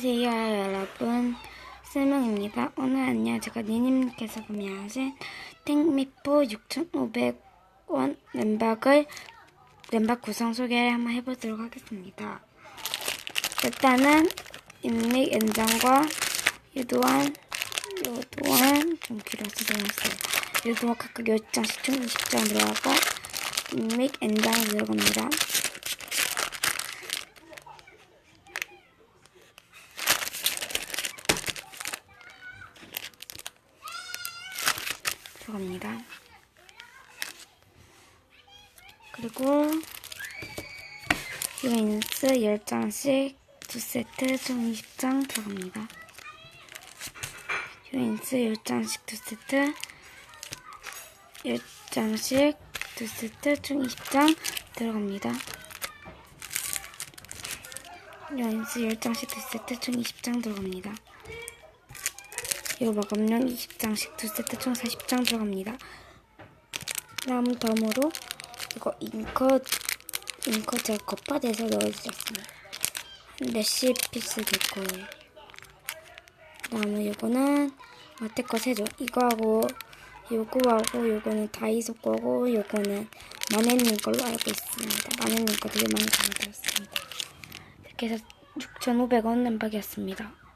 안녕하세요 여러분. 슬명입니다. 오늘은요 제가 니님께서 구매하신 탱미포 6,500원 램박을 램박 구성 소개를 한번 해보도록 하겠습니다. 일단은 인믹 엔장과 유도환 유도환 좀 길어서 들어갔어요. 유도환 각각 10장씩 총 20장 들어가고 인믹 엔장 들어갑니다 들어갑니다. 그리고 유인스 10장씩 두 세트 총 20장 들어갑니다. 유인스 10장씩 두 세트 10장씩 두 세트 총 20장 들어갑니다. 유인스 10장씩 두 세트 총 20장 들어갑니다. 이거 마감용 20장씩 두 세트 총 40장 들어갑니다. 다음 덤으로 이거 잉커 잉커 제가 겉바디에서 넣어주셨습니다. 한 몇십 피스 될 거예요. 다음은 이거는 마테거 세죠. 이거하고 요거하고 요거는 다이소 거고 요거는 마네님 걸로 알고 있습니다. 마네님 거 되게 많이 가져왔습니다. 이렇게 해서 6,500원 램박이었습니다.